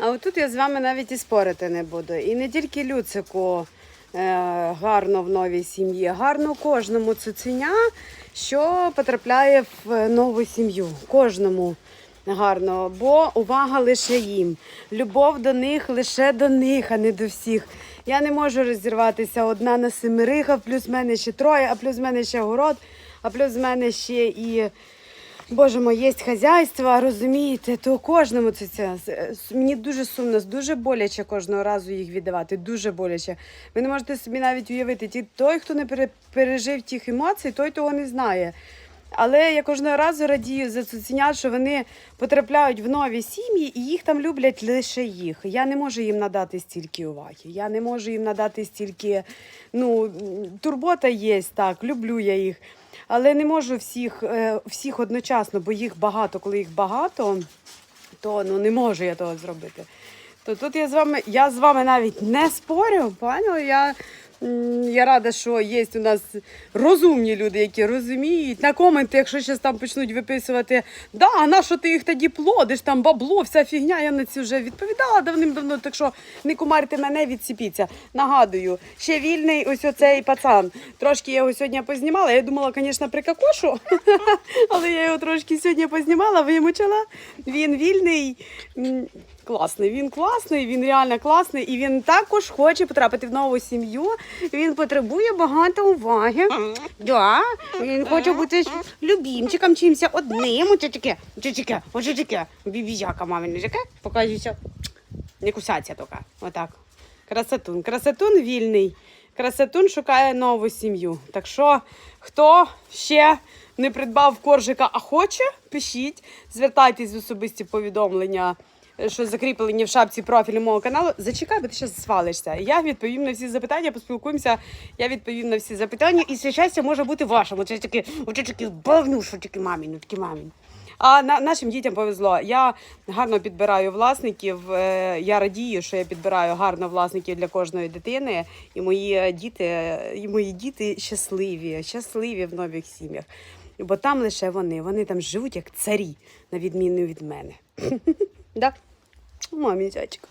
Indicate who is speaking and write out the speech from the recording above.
Speaker 1: А отут я з вами навіть і спорити не буду. І не тільки Люцику е, гарно в новій сім'ї, гарно кожному цуценя, що потрапляє в нову сім'ю. Кожному гарно, бо увага лише їм. Любов до них лише до них, а не до всіх. Я не можу розірватися одна на семерих, а плюс мене ще троє, а плюс мене ще город, а плюс мене ще і. Боже мой, є хазяйство, розумієте, то кожному це це. Мені дуже сумно, дуже боляче кожного разу їх віддавати. Дуже боляче. Ви не можете собі навіть уявити. Ті, той, хто не пере- пережив тих емоцій, той того не знає. Але я кожного разу радію за цуценят, що вони потрапляють в нові сім'ї і їх там люблять лише їх. Я не можу їм надати стільки уваги. Я не можу їм надати стільки. Ну, турбота є, так, люблю я їх. Але не можу всіх, е, всіх одночасно, бо їх багато, коли їх багато, то ну, не можу я того зробити. То тут я з вами, я з вами навіть не спорю, поняли? Я, я рада, що є у нас розумні люди, які розуміють. На коменти, якщо зараз там почнуть виписувати, да, а на що ти їх тоді плодиш, там бабло, вся фігня, я на це вже відповідала давним-давно, так що не кумарте мене, відсіпіться. Нагадую, ще вільний ось оцей пацан. Трошки я його сьогодні познімала. Я думала, звісно, прикакошу, але я його трошки сьогодні познімала, вимучила. Він вільний. Класний, він класний, він реально класний, і він також хоче потрапити в нову сім'ю. Він потребує багато уваги. Да, він хоче бути любімчиком чимся одним. Оце таке, оце таке, оце таке. Покажуся. Не кусаться тільки. Отак. Красотун. Красотун вільний. Красотун шукає нову сім'ю. Так що, хто ще не придбав коржика, а хоче, пишіть, звертайтесь в особисті повідомлення, що закріплені в шапці профілю мого каналу. Зачекай, бо ти зараз свалишся. Я відповім на всі запитання, поспілкуємося. Я відповім на всі запитання, і все щастя може бути вашим. Оце такі, оце такі бавнюшу, такі мамін, такі мамін. А на, нашим дітям повезло. Я гарно підбираю власників. е, Я радію, що я підбираю гарно власників для кожної дитини. І мої діти, і мої діти щасливі, щасливі в нових сім'ях. Бо там лише вони. Вони там живуть як царі, на відміну від мене. Да? Мамі, зайчик.